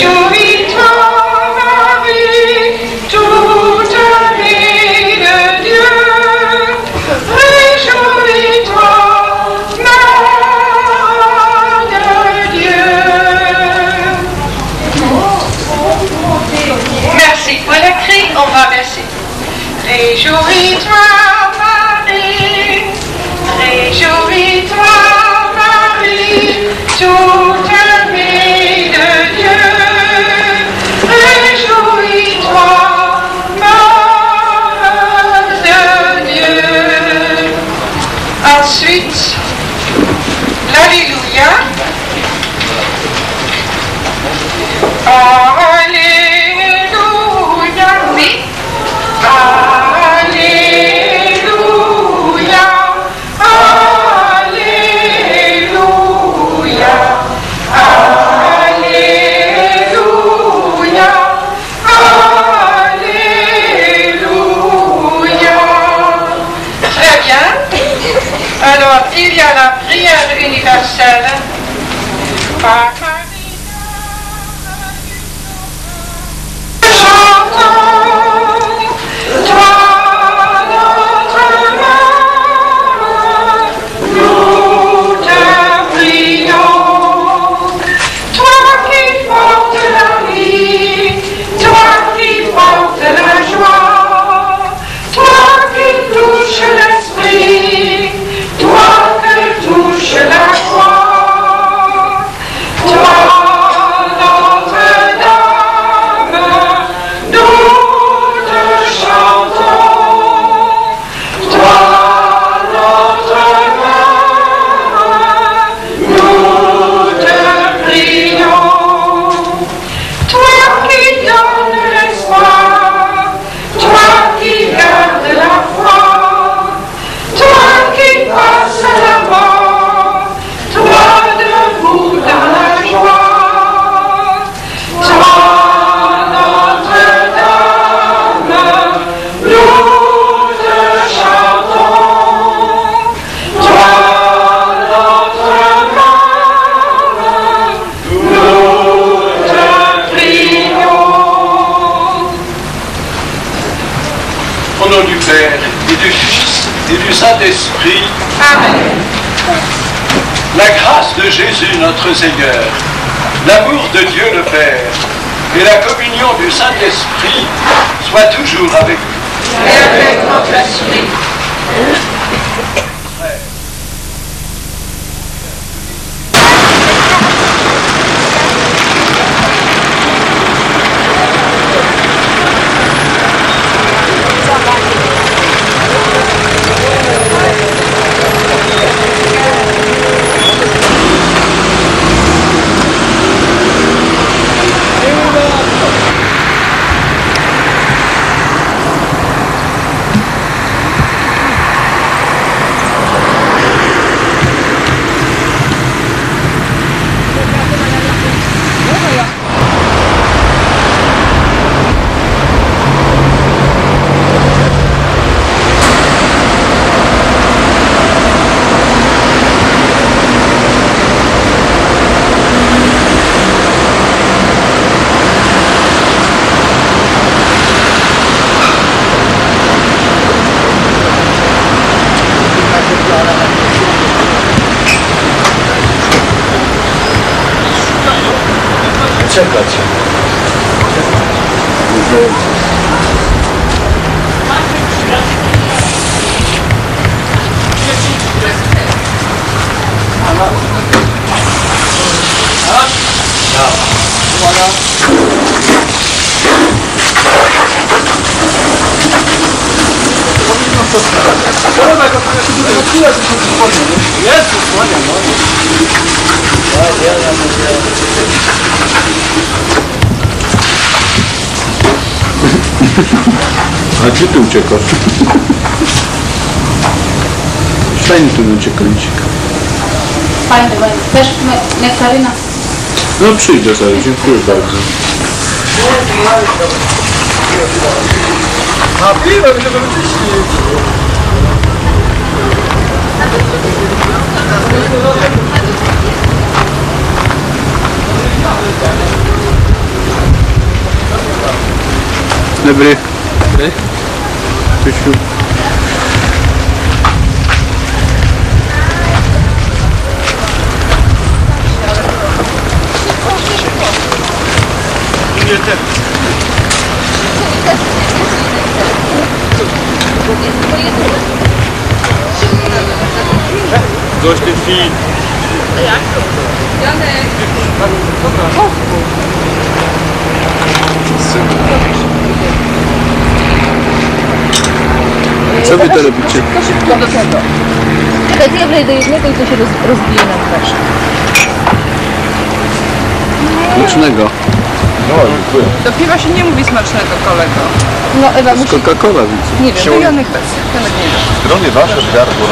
Réjouis-toi Marie, toute amie de Dieu. Réjouis-toi mère de Dieu. Merci pour la crise, on va baisser. Réjouis-toi. Du Saint-Esprit, Amen. la grâce de Jésus notre Seigneur, l'amour de Dieu le Père, et la communion du Saint-Esprit soient toujours avec vous. Et avec notre esprit. Czekać. A gdzie ty uciekasz? Stań tu na cię kącik. Fajnie, fajnie. Też ne- nektarina. No przyjdę zaraz, dziękuję bardzo. A piwo, żeby wyczyścić. öbürü. Ne? Üçlü. Yeter. Durch den Feed. Ja, ne. Co wy to robicie? To szybko do tego. Czekaj, to ja wleję do jednego i to się roz, rozbije nam też. Smacznego. Do piwa się nie mówi smacznego, kolego. No Ewa musi... Coca-Cola widzę. Nie wiem, Kujonych wersji. Janek nie wie. Strony wasze w gardło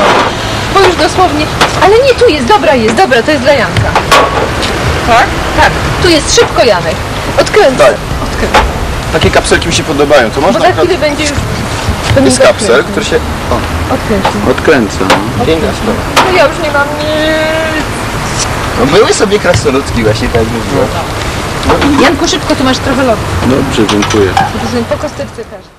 bo już dosłownie... Ale nie, tu jest, dobra jest, dobra, to jest dla Janka. Tak? Tak, tu jest szybko Janek. Odkręcę. Tak. Takie kapselki mi się podobają. To Bo można za akurat... chwilę będzie już... Jest kapsel, który się... O, Odkręcę. Odkręcam. piękna sprawa. No ja już nie mam nic. No były sobie krasnoludki właśnie tak mówiłem. Janku, szybko, tu masz trochę lodu. Dobrze, dziękuję. Po kosteczce też.